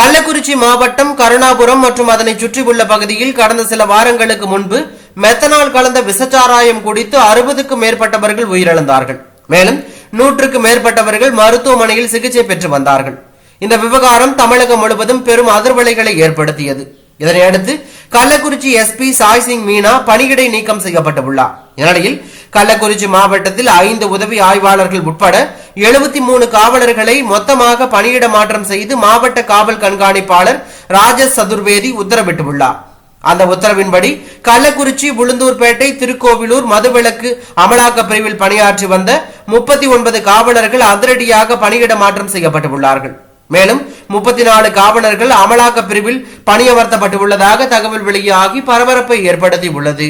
கள்ளக்குறிச்சி மாவட்டம் கருணாபுரம் மற்றும் அதனை சுற்றியுள்ள பகுதியில் கடந்த சில வாரங்களுக்கு முன்பு மெத்தனால் கலந்த விசச்சாராயம் குடித்து அறுபதுக்கும் மேற்பட்டவர்கள் உயிரிழந்தார்கள். மேலும் நூற்றுக்கு மேற்பட்டவர்கள் மருத்துவமனையில் சிகிச்சை பெற்று வந்தார்கள். இந்த விவகாரம் தமிழகம் முழுவதும் பெரும் அதிர்வலைகளை ஏற்படுத்தியது. இதனையடுத்து கள்ளக்குறிச்சி எஸ்பி சாய் சிங் மீனா பணியிடை நீக்கம் செய்யப்பட்டுள்ளார் இந்நிலையில் கள்ளக்குறிச்சி மாவட்டத்தில் ஐந்து உதவி ஆய்வாளர்கள் உட்பட எழுபத்தி மூணு காவலர்களை மொத்தமாக பணியிட மாற்றம் செய்து மாவட்ட காவல் கண்காணிப்பாளர் ராஜேஷ் சதுர்வேதி உத்தரவிட்டுள்ளார். அந்த உத்தரவின்படி கள்ளக்குறிச்சி உளுந்தூர்பேட்டை திருக்கோவிலூர் மதுவிலக்கு அமலாக்க பிரிவில் பணியாற்றி வந்த முப்பத்தி ஒன்பது காவலர்கள் அதிரடியாக பணியிட மாற்றம் செய்யப்பட்டுள்ளார்கள். மேலும் முப்பத்தி நாலு காவலர்கள் அமலாக்க பிரிவில் பணியமர்த்தப்பட்டுள்ளதாக தகவல் வெளியாகி பரபரப்பை ஏற்படுத்தியுள்ளது.